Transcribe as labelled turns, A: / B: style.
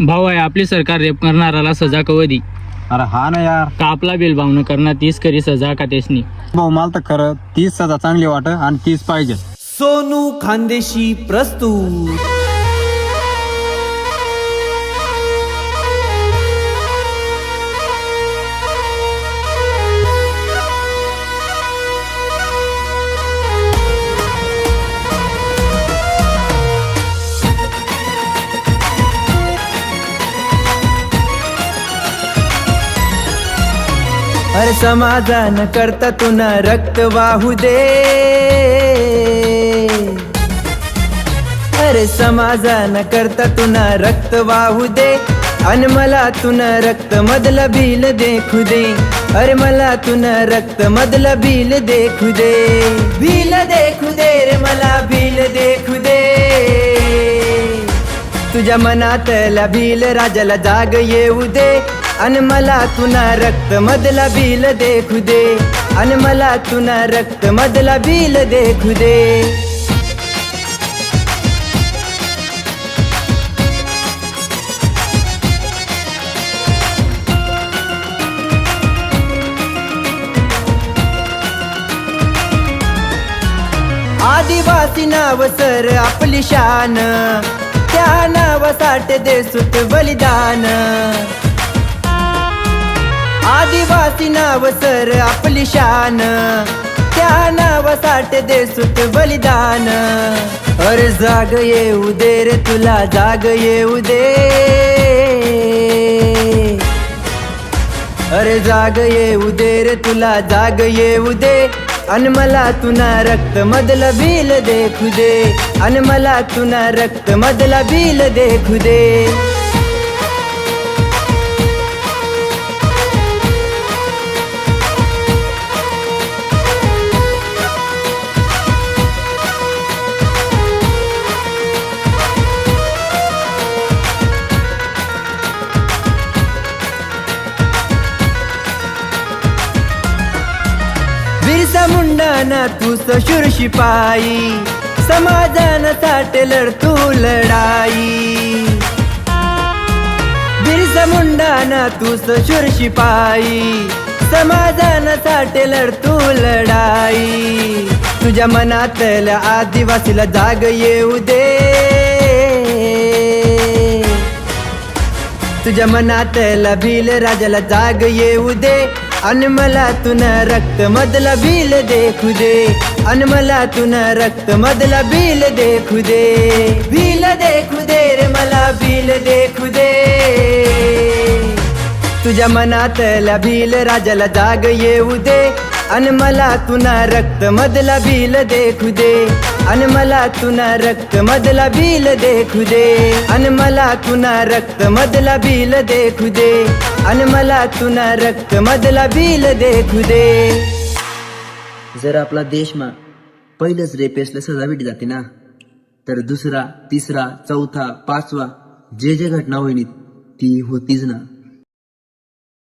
A: भाऊ आहे आपली सरकार रेप करणाराला सजा कवदी
B: अरे हा ना यार.
A: का आपला बिल भावनं करणार तीस करी सजा का तेसनी
B: भाऊ मला तर खरं तीस सजा चांगली वाट आणि तीस पाहिजे.
C: सोनू खानदेशी प्रस्तुत. अरे समाधान करता तुना रक्त वाहू दे. अरे समाधान करता तुना रक्त वाहू दे. आणि मला तुना रक्त मधलं बिल देखू दे. अरे मला तुना रक्त मधलं बिल देखू दे. बिल देखू दे रे मला बिल देखू दे. तुझ्या मनातला बिल राजाला जाग येऊ दे. अन मला तुना रक्त मधला बिल देखू दे. अन मला तुना रक्त मधला बिल देखू दे. आदिवासी नाव सर आपली शान. त्या नावासाठी दे सुत बलिदान. आदिवासी नाव सर आपली शान. त्या नावासाठी दे सुत बलिदान. अरे जाग येऊ दे रे तुला जाग येऊ दे. अरे जाग येऊ दे रे तुला जाग येऊ दे. अन मला तुना रक्त मधला बिल देखू दे. अन मला तुना रक्त मधला बिल देखू दे. बिरसा मुंडाना तू सशुर शिपाई समाजानासाठी लढतो लढाई. बिरसा मुंडाना तू सशुर शिपाई समाजानासाठी लढतो लढाई. तुझ्या मनातल्या आदिवासीला जाग येऊ दे. तुझ्या मनातला भील राजाला जाग येऊ दे. अन मला तुन रक्त मधला बिल देखू दे अन मला तुन रक्त मधला बिल देखू दे बिल देखू दे रे मला बिल देखू दे तुझ्या मनातला बिल राजाला जाग येऊ दे अन मला तुना रक्त मधला बिल देखू दे. अन मला तुना रक्त मधला बिल देखू दे. अन मला तुना रक्त मधला बिल देखू दे. अन मला तुना रक्त मधला बिल देखू दे.
D: जर आपला देशमा पहिलंच रेपेसला सजा भेट जाते ना तर दुसरा तिसरा चौथा पाचवा जे जे घटना होईन ती होतीच ना.